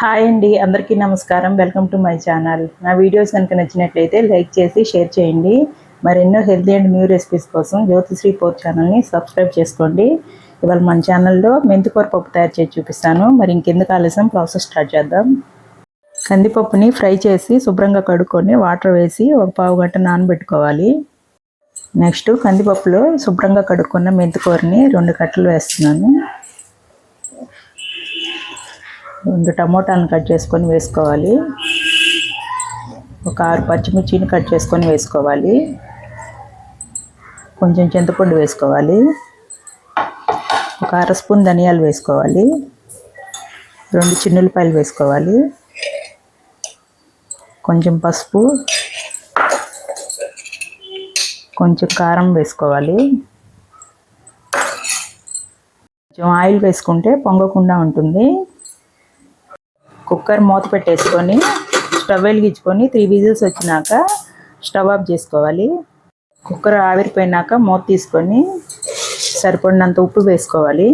Hi అండి అందరికీ నమస్కారం. Welcome to my channel. నా వీడియోస్ కనుక నచ్చినట్లయితే లైక్ చేసి షేర్ చేయండి. మరెన్నో హెల్తీ అండ్ న్యూ రెసిపీస్ కోసం జ్యోతిశ్రీ పోర్ ఛానల్ని సబ్స్క్రైబ్ చేసుకోండి. ఇవాళ మన ఛానల్లో మెంతికూర పప్పు తయారు చేసి చూపిస్తాను. మరి ఇంకెందుకు ఆలస్యం? ప్రాసెస్ స్టార్ట్ చేద్దాం. కందిపప్పుని ఫ్రై చేసి శుభ్రంగా కడుక్కొని వాటర్ వేసి ఒక పావు గంట నానబెట్టుకోవాలి. నెక్స్ట్ కందిపప్పులో శుభ్రంగా కడుక్కున్న మెంతికూరని రెండు కట్టలు వేస్తున్నాను. రెండు టమోటాలను కట్ చేసుకొని వేసుకోవాలి. ఒక ఆరు పచ్చిమిర్చిని కట్ చేసుకొని వేసుకోవాలి. కొంచెం చింతపండు వేసుకోవాలి. ఒక అర స్పూన్ ధనియాలు వేసుకోవాలి. రెండు చిన్నులపాయలు వేసుకోవాలి. కొంచెం పసుపు. కొంచెం కారం వేసుకోవాలి. కొంచెం ఆయిల్ వేసుకుంటే పొంగకుండా ఉంటుంది. కుక్కర్ మూత పెట్టేసుకొని స్టవ్ వెలిగించుకొని త్రీ విజిల్స్ వచ్చినాక స్టవ్ ఆఫ్ చేసుకోవాలి. కుక్కర్ ఆవిరిపోయినాక మూత తీసుకొని సరిపడినంత ఉప్పు వేసుకోవాలి.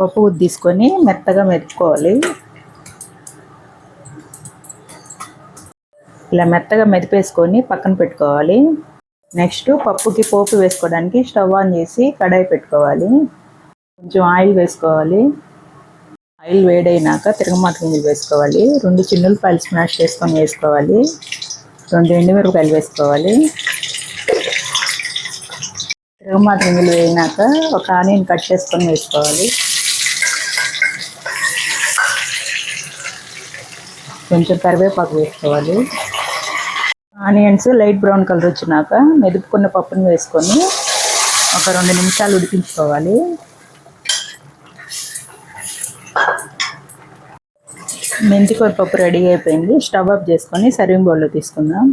పప్పు ఉద్ది తీసుకొని మెత్తగా మెరుచుకోవాలి ఇలా మెత్తగా మెదిపేసుకొని పక్కన పెట్టుకోవాలి. నెక్స్ట్ పప్పుకి పోపు వేసుకోవడానికి స్టవ్ ఆన్ చేసి కడాయి పెట్టుకోవాలి. కొంచెం ఆయిల్ వేసుకోవాలి. ఆయిల్ వేడైనాక తిరగమాత గింజలు వేసుకోవాలి రెండు చిన్నులపాయలు స్మాష్ చేసుకొని వేసుకోవాలి. రెండు ఎండుమిరపకాయలు వేసుకోవాలి తిరగమాత గింజలు వేయినాక ఒక ఆనియన్ కట్ చేసుకొని వేసుకోవాలి. కొంచెం కరివేపాకు వేసుకోవాలి. ఆనియన్స్ లైట్ బ్రౌన్ కలర్ వచ్చినాక మెదుపుకున్న పప్పుని వేసుకొని ఒక రెండు నిమిషాలు ఉడికించుకోవాలి. మెంతికూర పప్పు రెడీ అయిపోయింది. స్టవ్ ఆఫ్ చేసుకొని సర్వింగ్ బౌల్లో తీసుకుందాం.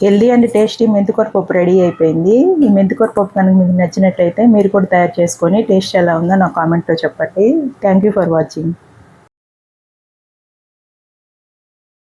హెల్దీ అండ్ టేస్టీ మెంతికూర పప్పు రెడీ అయిపోయింది. ఈ మెంతికూర పప్పు కనుక మీకు నచ్చినట్లయితే మీరు కూడా తయారు చేసుకొని టేస్ట్ ఎలా ఉందో నా కామెంట్లో చెప్పండి. Thank you for watching